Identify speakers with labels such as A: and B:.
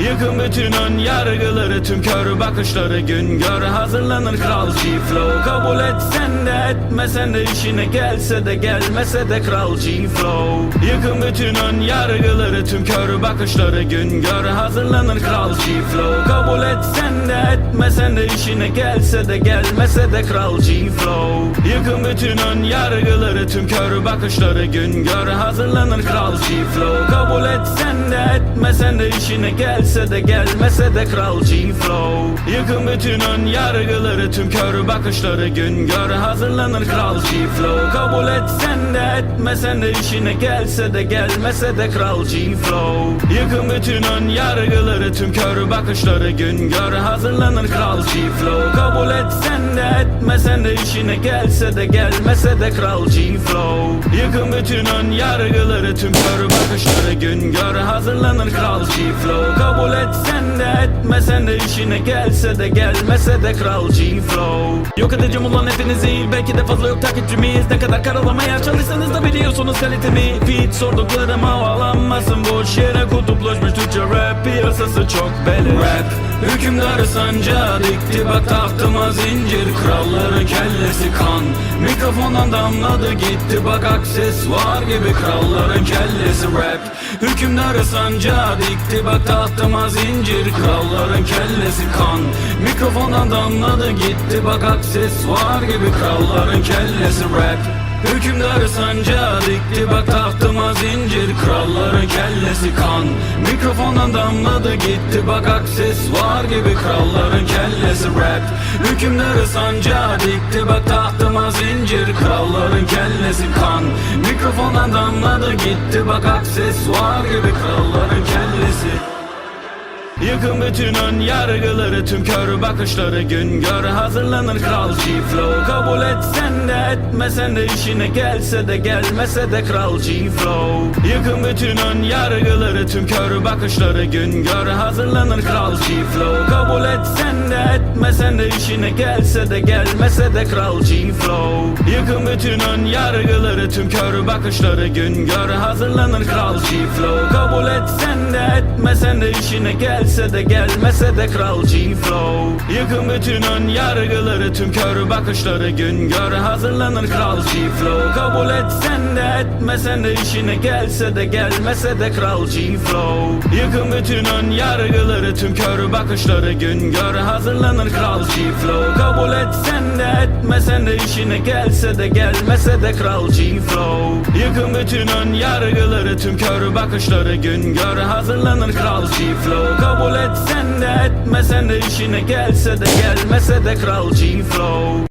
A: Yıkın bütün ön yargıları Tüm kör bakışları gün gör. Hazırlanır kral G-Flow Kabul etsen de etmesen de işine Gelse de gelmese de kral G-Flow Yıkın bütün ön yargıları Tüm kör bakışları gün gör. Hazırlanır kral G-Flow Kabul etsen de etmesen de işine Gelse de gelmese de kral G-Flow Yıkın bütün ön yargıları Tüm kör bakışları gün gör. Hazırlanır kral G-Flow Kabul etsen de etmesen de işine Gelse de gelmese de kral G-Flow Yıkın bütün ön yargıları Tüm kör bakışları gün gör. Hazırlanır kral G-Flow Kabul etsen de etmesen de işine Gelse de gelmese de kral G-Flow Yıkın bütün ön yargıları Tüm kör bakışları gün gör. Hazırlanır kral G-Flow Kabul etsen de etmesen de işine Gelse de gelmese de kral G-Flow Yıkın bütün ön yargıları Tüm kör bakışları gün gör. Hazırlanır kral G-Flow Kabul etsen de etmesen de işine Gelse de gelmese de kral G-Flow Yok edeceğim ulan hepinizi Belki de fazla yok. Takipçimiz Ne kadar karalamaya çalışsanız da biliyorsunuz kalitemi. Fit sorduklarım havalanmasın. Boş yere kutuplaşmış Türkçe rap Piyasası çok belli. Rap. Hükümdarı sancağı dikti. Bak tahtıma zincir. Kralların kellesi kan. Mikrofondan damladı gitti. Bak aksesuar gibi Kralların kellesi rap. Hükümdarı sancağı dikti. Bak tahtıma zincir. Kralların kellesi kan. Mikrofondan damladı gitti. Bak aksesuar gibi Kralların kellesi rap Hükümdarı sancağı dikti bak tahtıma zincir. Kralların kellesi kan. Mikrofondan damladı gitti. Bak aksesuar gibi Kralların kellesi rap. Hükümdarı sancağı dikti bak tahtıma zincir. Kralların kellesi kan. Mikrofondan damladı gitti. Bak aksesuar gibi Kralların Yıkın bütün ön yargıları Tüm kör bakışları gün gör. Hazırlanır kral G-Flow Kabul etsen de etmesen de işine Gelse de gelmese de kral G-Flow Yıkın bütün ön yargıları Tüm kör bakışları gün gör. Hazırlanır kral G-Flow Kabul etsen de etmesen de işine Gelse de gelmese de kral G-Flow Yıkın bütün ön yargıları Tüm kör bakışları gün gör. Hazırlanır kral G-Flow Kabul etsen de etmesen de işine Gelse de gelmese de kral G-Flow Yıkın bütün ön yargıları Tüm kör bakışları gün gör. Hazırlanır kral G-Flow Kabul etsen de etmesen de işine Gelse de gelmese de kral G-Flow Yıkın bütün ön yargıları Tüm kör bakışları gün gör. Hazırlanır kral G-Flow Kabul etsen de etmesen de işine Gelse de gelmese de kral G-Flow Yıkın bütün ön yargıları Tüm kör bakışları gün gör. Hazırlanır kral G-Flow Kabul etsen de etmesen de işine Gelse de gelmese de kral G-Flow